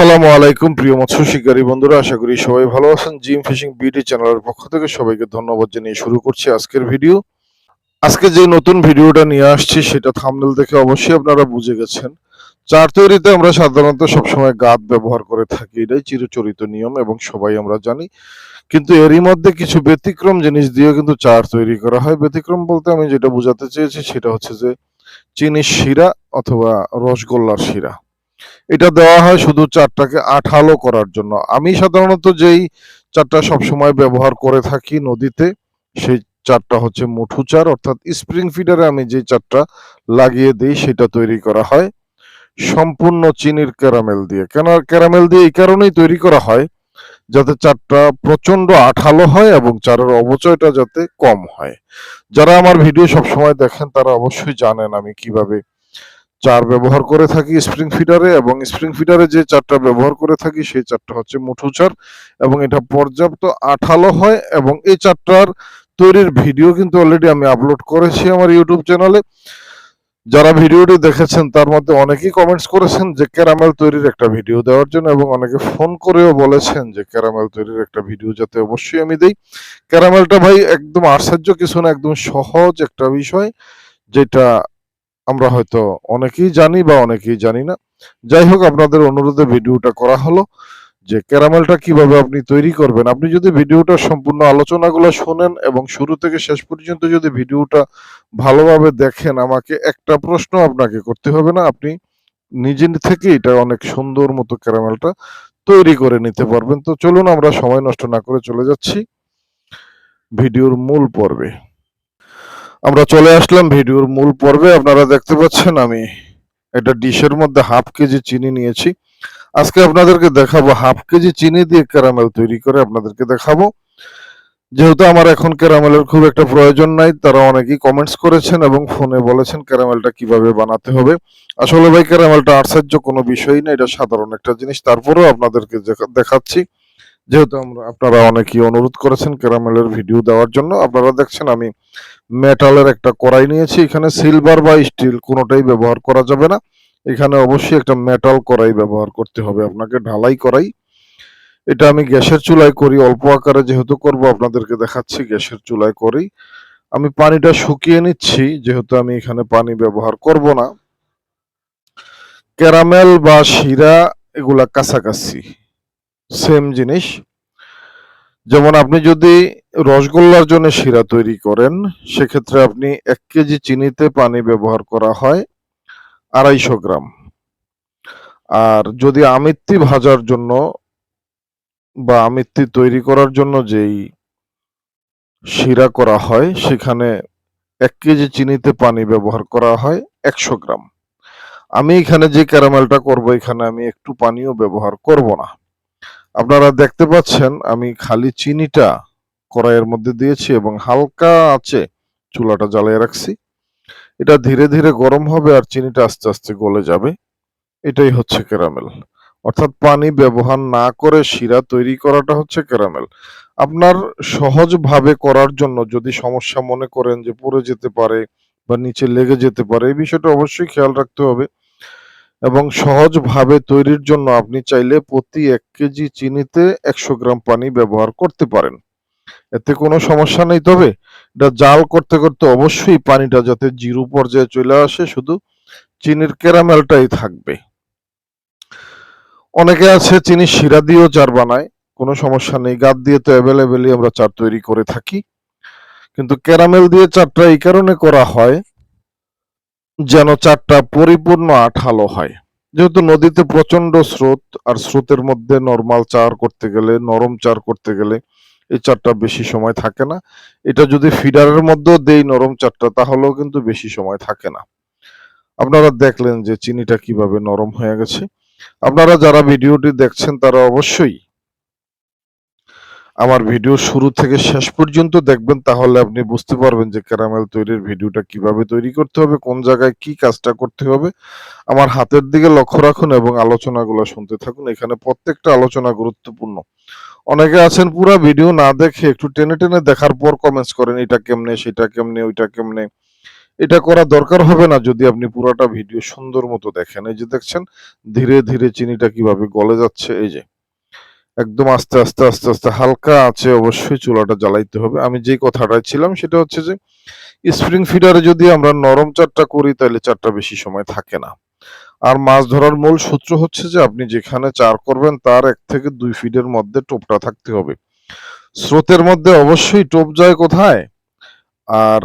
আসসালামু আলাইকুম, প্রিয় মৎস্য শিকারী বন্ধুরা, আশা করি সবাই ভালো আছেন। জিম ফিশিং বিডি চ্যানেলের পক্ষ থেকে সবাইকে ধন্যবাদ জানিয়ে শুরু করছি আজকের ভিডিও। আজকে যে নতুন ভিডিওটা নিয়ে আসছি, সেটা থাম্বনেল দেখে অবশ্যই আপনারা বুঝে গেছেন। চার তৈরিতে আমরা সাধারণত সবসময় গাদ ব্যবহার করে থাকি, এটাই চিরচরিত নিয়ম এবং সবাই আমরা জানি। কিন্তু এরই মধ্যে কিছু ব্যতিক্রম জিনিস দিয়ে কিন্তু চার তৈরি করা হয়। ব্যতিক্রম বলতে আমি যেটা বোঝাতে চেয়েছি, সেটা হচ্ছে যে, চিনির শিরা অথবা রসগোল্লার শিরা। এটা দেওয়া হয় শুধু চারটাকে আঠালো করার জন্য। আমি সাধারণত যেই চারটা সবসময় ব্যবহার করে থাকি নদীতে, সেই চারটা হচ্ছে মুঠু চার, অর্থাৎ স্প্রিং ফিডারে আমি যে চারটা লাগিয়ে দিই, সেটা তৈরি করা হয়। সম্পূর্ণ চিনির ক্যারামেল দিয়ে। কেন ক্যারামেল দিয়ে এই কারণেই তৈরি করা হয়? যাতে চারটা প্রচণ্ড আঠালো হয় এবং চারের অবচয়টা যাতে কম হয়। যারা আমার ভিডিও সবসময় দেখেন, তারা অবশ্যই জানেন আমি কীভাবে চার ব্যবহার করে থাকি স্প্রিং ফিডারে এবং স্প্রিং ফিডারে যে চারটা ব্যবহার করে থাকি সেই চারটা হচ্ছে মুঠো চার এবং এটা পর্যাপ্ত আঠালো হয় এবং এই চারটার তৈরির ভিডিও কিন্তু অলরেডি আমি আপলোড করেছি আমার ইউটিউব চ্যানেলে যারা ভিডিওটি দেখেছেন, তার মধ্যে অনেকেই কমেন্টস করেছেন যে ক্যারামেল তৈরির একটা ভিডিও দেওয়ার জন্য এবং অনেকে ফোন করেও বলেছেন যে ক্যারামেল তৈরির একটা ভিডিও যাতে অবশ্যই আমি দেই। ক্যারামেলটা ভাই একদম আশ্চর্য কিছু না, একদম সহজ একটা বিষয় যেটা আমরা হয়তো অনেকেই জানি বা অনেকেই জানি না। যাই হোক, আপনাদের অনুরোধে ভিডিওটা করা হলো যে ক্যারামেলটা কীভাবে আপনি তৈরি করবেন। আপনি যদি ভিডিওটা সম্পূর্ণ আলোচনাগুলো শোনেন এবং শুরু থেকে শেষ পর্যন্ত যদি ভিডিওটা ভালোভাবে দেখেন, আমাকে একটা প্রশ্ন আপনাকে করতে হবে না। আপনি নিজে থেকে এটা অনেক সুন্দর মতো ক্যারামেলটা তৈরি করে নিতে পারবেন। তো চলুন, আমরা সময় নষ্ট না করে চলে যাচ্ছি ভিডিওর মূল পর্বে। আমরা চলে আসলাম ভিডিওর মূল পর্বে। আপনারা দেখতে পাচ্ছেন আমি একটা ডিশের মধ্যে হাফ কেজি চিনি নিয়েছি। আজকে আপনাদেরকে দেখাবো হাফ কেজি চিনি দিয়ে ক্যারামেল তৈরি করে আপনাদেরকে দেখাবো। যেহেতু আমার এখন ক্যারামেলের খুব একটা প্রয়োজন নাই, তারা অনেকেই কমেন্টস করেছেন এবং ফোনে বলেছেন ক্যারামেলটা কীভাবে বানাতে হবে। আসলে ভাই, ক্যারামেলটা আশ্চর্য কোনো বিষয়ই না, এটা সাধারণ একটা জিনিস। তারপরেও আপনাদেরকে দেখা- দেখাচ্ছি। যেহেতু আমরা আপনারা অনেকেই অনুরোধ করেছেন ক্যারামেলের ভিডিও দেওয়ার জন্য। আপনারা দেখছেন, আমি মেটালের একটা কড়াই নিয়েছি। এখানে সিলভার বা স্টিল কোনোটাই ব্যবহার করা যাবে না। এখানে অবশ্যই একটা মেটাল কড়াই ব্যবহার করতে হবে, আপনাকে ঢালাই কড়াই। এটা আমি গ্যাসের চুলায় করি, অল্প আকারে যেহেতু করব, আপনাদেরকে দেখাচ্ছি গ্যাসের চুলায় করি। আমি পানিটা শুকিয়ে নিচ্ছি, যেহেতু আমি এখানে পানি ব্যবহার করব না। ক্যারামেল বা শিরা এগুলা কাছাকাছি। সেম জিনিস। যেমন আপনি যদি রসগোল্লার জন্য শিরা তৈরি করেন, সেক্ষেত্রে আপনি এক কেজি চিনিতে পানি ব্যবহার করা হয় আড়াইশো গ্রাম। আর যদি আমিত্তি ভাজার জন্য বা আমিত্তি তৈরি করার জন্য যেই শিরা করা হয়, সেখানে এক কেজি চিনিতে পানি ব্যবহার করা হয় একশো গ্রাম। আমি এখানে যে ক্যারামেলটা করব, এখানে আমি একটু পানিও ব্যবহার করব না। আপনারা দেখতে পাচ্ছেন, আমি খালি চিনিটা কড়াইয়ের মধ্যে দিয়েছি এবং হালকা আছে চুলাটা জ্বালিয়ে রাখছি। এটা ধীরে ধীরে গরম হবে আর চিনিটা আস্তে আস্তে গলে যাবে। এটাই হচ্ছে ক্যারামেল। অর্থাৎ পানি ব্যবহার না করে শিরা তৈরি করাটা হচ্ছে ক্যারামেল। আপনার সহজভাবে করার জন্য যদি সমস্যা মনে করেন যে পড়ে যেতে পারে বা নিচে লেগে যেতে পারে, এই বিষয়টা অবশ্যই খেয়াল রাখতে হবে। এবং সহজভাবে তৈরির জন্য আপনি চাইলে প্রতি এক কেজি চিনিতে একশো গ্রাম পানি ব্যবহার করতে পারেন। এতে কোনো সমস্যা নেই, তবে এটা জাল করতে করতে অবশ্যই পানিটা যাতে জিরো পর্যায়ে চলে আসে, শুধু চিনির ক্যারামেলটাই থাকবে। অনেকে আছে চিনি শিরা দিয়েও চার বানায়, কোনো সমস্যা নেই। গাদ দিয়ে তো অ্যাভেলেবেলই আমরা চার তৈরি করে থাকি। কিন্তু ক্যারামেল দিয়ে চারটা এই কারণে করা হয় যেন চারটা পরিপূর্ণ আঠালো হয়। যেহেতু নদীতে প্রচণ্ড স্রোত, আর স্রোতের মধ্যে নর্মাল চার করতে গেলে, নরম চার করতে গেলে এই চারটা বেশি সময় থাকে না। এটা যদি ফিডারের মধ্যেও দেই নরম চারটা, তাহলেও কিন্তু বেশি সময় থাকে না। আপনারা দেখলেন যে চিনিটা কীভাবে নরম হয়ে গেছে। আপনারা যারা ভিডিওটি দেখছেন, তারা অবশ্যই আমার ভিডিও শুরু থেকে শেষ পর্যন্ত দেখবেন, তাহলে আপনি বুঝতে পারবেন যে ক্যারামেল তৈরির ভিডিওটা কীভাবে তৈরি করতে হবে, কোন জায়গায় কি কাজটা করতে হবে। আমার হাতের দিকে লক্ষ্য রাখুন এবং আলোচনাগুলো শুনতে থাকুন। এখানে প্রত্যেকটা আলোচনা গুরুত্বপূর্ণ। অনেকে আছেন পুরো ভিডিও না দেখে একটু টেনে টেনে দেখার পর কমেন্টস করেন, এটা কেমনে, সেটা কেমনে, ওইটা কেমনে? এটা করা দরকার হবে না যদি আপনি পুরোটা ভিডিও সুন্দর মতো দেখেন। এই যে দেখছেন, ধীরে ধীরে চিনিটা কীভাবে গলে যাচ্ছে, এই যে। একদম আস্তে আস্তে আস্তে আস্তে হালকা আছে অবশ্যই চুলাটা জ্বালাইতে হবে। আমি যে কথাটা ছিলাম সেটা হচ্ছে যে স্প্রিং ফিডারে যদি আমরা নরম চারটা করি তাহলে চারটা বেশি সময় থাকে না। আর মাছ ধরার মূল সূত্র হচ্ছে যে, আপনি যেখানে চার করবেন তার এক থেকে দুই ফিটের মধ্যে টোপটা থাকতে হবে। স্রোতের মধ্যে অবশ্যই টোপ যায় কোথায়? আর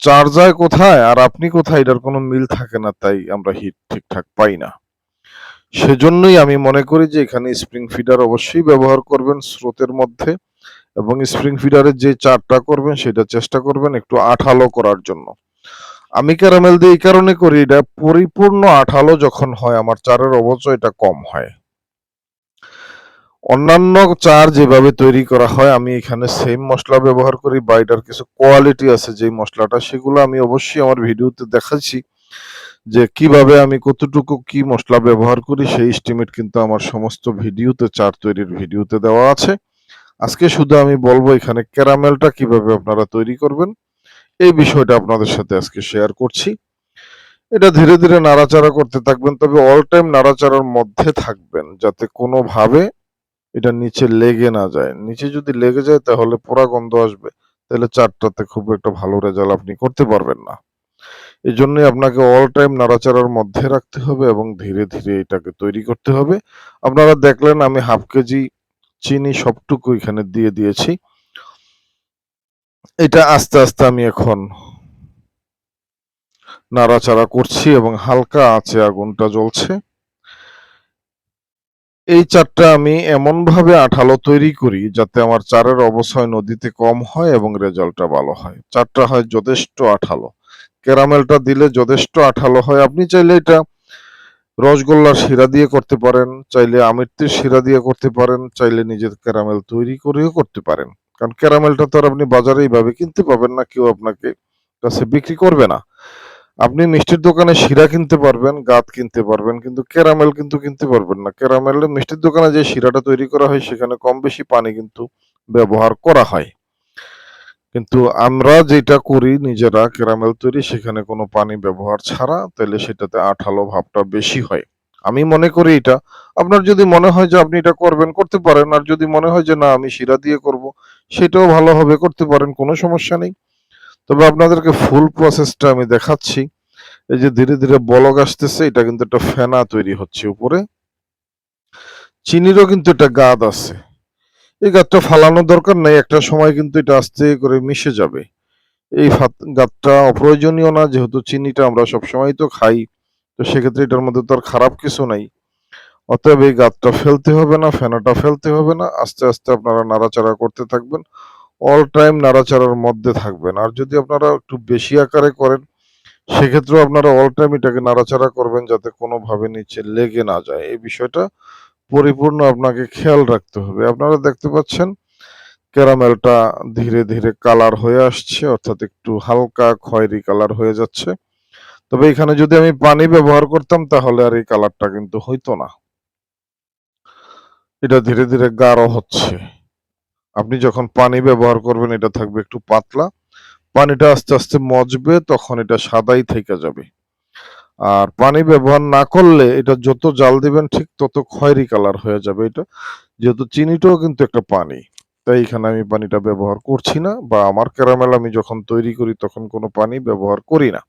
চার যায় কোথায়? আর আপনি কোথায়? এটার কোনো মিল থাকে না, তাই আমরা হিট ঠিকঠাক পাই না। সেজন্যই আমি মনে করি যে এখানে স্প্রিং ফিডার অবশ্যই ব্যবহার করবেন স্রোতের মধ্যে এবং স্প্রিং ফিডারের যে চারটা করবেন সেটা চেষ্টা করবেন একটু আঠালো করার জন্য। আমি ক্যারামেল দিয়ে এই কারণে করি, এটা পরিপূর্ণ আঠালো যখন হয়, আমার চারের অবচয় এটা কম হয়। অন্যান্য চার যেভাবে তৈরি করা হয়, আমি এখানে সেম মশলা ব্যবহার করি, বা এটার কিছু কোয়ালিটি আছে যে মশলাটা, সেগুলো আমি অবশ্যই আমার ভিডিওতে দেখাচ্ছি। যে কীভাবে আমি কতটুকু কি মশলা ব্যবহার করি সেই এস্টিমেট কিন্তু আমার সমস্ত ভিডিওতে, চার তৈরির ভিডিওতে দেওয়া আছে। আজকে শুধু আমি বলব এখানে ক্যারামেলটা কীভাবে আপনারা তৈরি করবেন, এই বিষয়টা আপনাদের সাথে আজকে শেয়ার করছি। এটা ধীরে ধীরে নাড়াচাড়া করতে থাকবেন, তবে অল টাইম নাড়াচাড়ার মধ্যে থাকবেন, যাতে কোনোভাবে এটা নিচে লেগে না যায়। নিচে যদি লেগে যায় তাহলে পোড়া গন্ধ আসবে, তাহলে চারটাতে খুব একটা ভালো রেজাল্ট আপনি করতে পারবেন না। এই জন্যই আপনাকে অল টাইম নাড়াচাড়ার মধ্যে রাখতে হবে এবং ধীরে ধীরে এটাকে তৈরি করতে হবে। আপনারা দেখলেন আমি হাফ কেজি চিনি সবটুকু এখানে দিয়ে দিয়েছি। এটা আস্তে আস্তে আমি এখন নাড়াচাড়া করছি এবং হালকা আছে আগুনটা জ্বলছে। এই চারটা আমি এমন ভাবে আঠালো তৈরি করি যাতে আমার চারের অবশ্যই নদীতে কম হয় এবং রেজাল্টটা ভালো হয়। চারটা হয় যথেষ্ট আঠালো। ক্যারামেলটা দিলে যথেষ্ট আঠালো হয়। আপনি চাইলে এটা রসগোল্লার শিরা দিয়ে করতে পারেন, চাইলে আমিত্তির শিরা দিয়ে করতে পারেন, চাইলে নিজের ক্যারামেল তৈরি করেও করতে পারেন। কারণ ক্যারামেলটা তো আর আপনি বাজারে এইভাবে কিনতে পাবেন না, কেউ আপনাকে কাছে বিক্রি করবে না। আপনি মিষ্টির দোকানে শিরা কিনতে পারবেন, গাত কিনতে পারবেন, কিন্তু ক্যারামেল কিন্তু কিনতে পারবেন না। ক্যারামেল মিষ্টির দোকানে যে শিরাটা তৈরি করা হয়, সেখানে কম বেশি পানি কিন্তু ব্যবহার করা হয়। কিন্তু আমরা যেটা করি নিজেরা ক্যারামেল তৈরি, সেখানে কোনো পানি ব্যবহার ছাড়া তাহলে সেটাতে আঠালো ভাবটা বেশি হয়। আমি মনে করি এটা। আপনার যদি মনে হয় যে আপনি এটা করবেন, করতে পারেন। আর যদি মনে হয় যে না, আমি শিরা দিয়ে করব, সেটাও ভালোভাবে করতে পারেন, কোনো সমস্যা নেই। তবে আপনাদেরকে ফুল প্রসেসটা আমি দেখাচ্ছি। এই যে ধীরে ধীরে বলক আসতেছে, এটা কিন্তু একটা ফেনা তৈরি হচ্ছে উপরে। চিনিরও কিন্তু একটা গাদ আছে। এই গাতটা ফালানোর দরকার নেই, একটা সময় কিন্তু এটা আস্তে করে মিশে যাবে। এই গাতটা অপ্রয়োজনীয় না, যেহেতু চিনিটা আমরা সবসময় তো খাই, তো সেক্ষেত্রে এটার মধ্যে তো আর খারাপ কিছু নাই। অতএব এই গাতটা ফেলতে হবে না, ফেনাটা ফেলতে হবে না, আস্তে আস্তে আপনারা নাড়াচাড়া করতে থাকবেন। অল টাইম নাড়াচাড়ার মধ্যে থাকবেন। আর যদি আপনারা একটু বেশি আকারে করেন, সেক্ষেত্রেও আপনারা অল টাইম এটাকে নাড়াচাড়া করবেন, যাতে কোনোভাবে নিচে লেগে না যায়। এই বিষয়টা পরিপূর্ণ আপনাকে খেয়াল রাখতে হবে। আপনারা দেখতে পাচ্ছেন, ক্যারামেলটা ধীরে ধীরে কালার হয়ে আসছে, অর্থাৎ একটু হালকা খয়েরি কালার হয়ে যাচ্ছে। তবে এখানে যদি আমি পানি ব্যবহার করতাম, তাহলে আর এই কালারটা কিন্তু হইতো না। এটা ধীরে ধীরে গাঢ় হচ্ছে। আপনি যখন পানি ব্যবহার করবেন, এটা থাকবে একটু পাতলা। পানিটা আস্তে আস্তে মজবে, তখন এটা সাদাই থেকে যাবে। আর পানি ব্যবহার না করলে এটা যত জাল দিবেন ঠিক তত খয়েরি কালার হয়ে যাবে এটা। যেহেতু চিনিটাও কিন্তু একটা পানি। তাই এখানে আমি পানিটা ব্যবহার করছি না বা আমার ক্যারামেল আমি যখন তৈরি করি তখন কোনো পানি ব্যবহার করি না।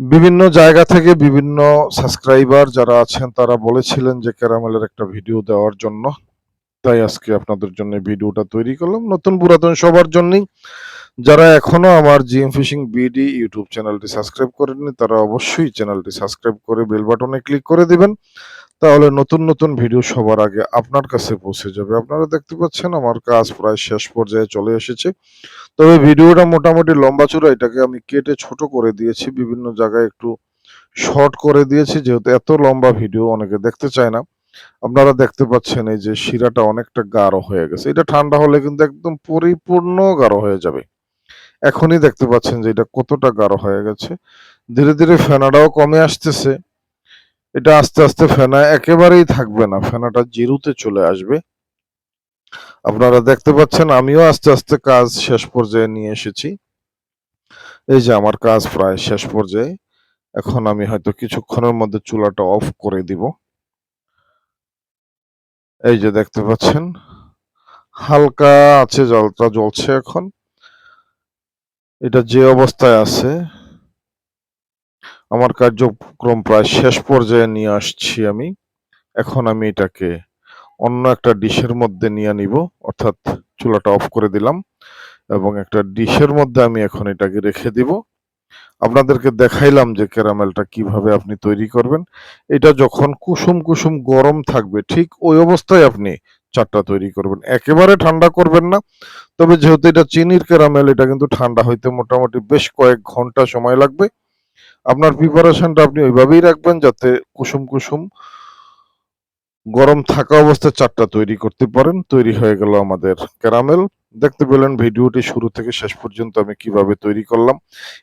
বিভিন্ন জায়গা থেকে বিভিন্ন সাবস্ক্রাইবার যারা আছেন তারা বলেছিলেন যে ক্যারামেলের একটা ভিডিও দেওয়ার জন্য। তাই আজকে আপনাদের জন্য ভিডিওটা তৈরি করলাম। নতুন পুরাতন সবার জন্যই, যারা এখনও আমার জিএম ফিশিং বিডি ইউটিউব চ্যানেলটি সাবস্ক্রাইব করেননি, তারা অবশ্যই চ্যানেলটি সাবস্ক্রাইব করে বেল বাটনে ক্লিক করে দিবেন। তাহলে নতুন নতুন ভিডিও সবার আগে আপনার কাছে পৌঁছে যাবে। আপনারা দেখতে পাচ্ছেন আমার কাজ প্রায় শেষ পর্যায়ে চলে এসেছে। তবে ভিডিওটা মোটামুটি লম্বা চূড়া, এটাকে আমি কেটে ছোট করে দিয়েছি, বিভিন্ন জায়গায় একটু শর্ট করে দিয়েছি, যেহেতু এত লম্বা ভিডিও অনেকে দেখতে চায় না। আপনারা দেখতে পাচ্ছেন এই যে শিরাটা অনেকটা গাঢ় হয়ে গেছে। এটা ঠান্ডা হলে কিন্তু একদম পরিপূর্ণ গাঢ় হয়ে যাবে। এখনই দেখতে পাচ্ছেন যে এটা কতটা গাঢ় হয়ে গেছে। ধীরে ধীরে ফেনাটাও কমে আসতেছে। এটা আস্তে আস্তে ফেনা একেবারেই থাকবে না। ফেনাটা জিরুতে চলে আসবে। আপনারা দেখতে পাচ্ছেন আমিও আস্তে আস্তে কাজ শেষ পর্যায়ে নিয়ে এসেছি। এই যে আমার কাজ প্রায় শেষ পর্যায়ে। এখন আমি হয়তো কিছুক্ষণের মধ্যে চুলাটা অফ করে দিব। এই যে দেখতে পাচ্ছেন, হালকা আছে জলটা, জ্বলছে এখন। এটা যে অবস্থায় আছে, আমার কার্যক্রম প্রায় শেষ পর্যায়ে নিয়ে আসছি আমি। এখন আমি এটাকে অন্য একটা ডিশের মধ্যে নিয়ে নিব, অর্থাৎ চুলাটা অফ করে দিলাম এবং একটা ডিশের মধ্যে আমি এখন এটাকে রেখে দিব। আপনাদেরকে দেখাইলাম যে ক্যারামেলটা কীভাবে আপনি তৈরি করবেন। এটা যখন কুসুম কুসুম গরম থাকবে, ঠিক ওই অবস্থায় আপনি চারটা তৈরি করবেন। একেবারে ঠান্ডা করবেন না, তবে যেহেতু এটা চিনির ক্যারামেল, এটা কিন্তু ঠান্ডা হইতে মোটামুটি বেশ কয়েক ঘণ্টা সময় লাগবে। আপনার প্রিপারেশনটা আপনি ওইভাবেই রাখবেন যাতে কুসুম কুসুম গরম থাকা অবস্থায় চারটা তৈরি করতে পারেন। তৈরি হয়ে গেল আমাদের ক্যারামেল। দেখতে পেলেন ভিডিওটি শুরু থেকে শেষ পর্যন্ত আমি কীভাবে তৈরি করলাম।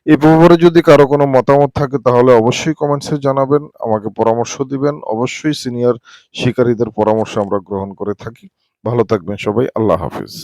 এ ব্যাপারে যদি কারও কোনো মতামত থাকে, তাহলে অবশ্যই কমেন্টসে জানাবেন, আমাকে পরামর্শ দিবেন। অবশ্যই সিনিয়র শিকারীদের পরামর্শ আমরা গ্রহণ করে থাকি। ভালো থাকবেন সবাই, আল্লাহ হাফিজ।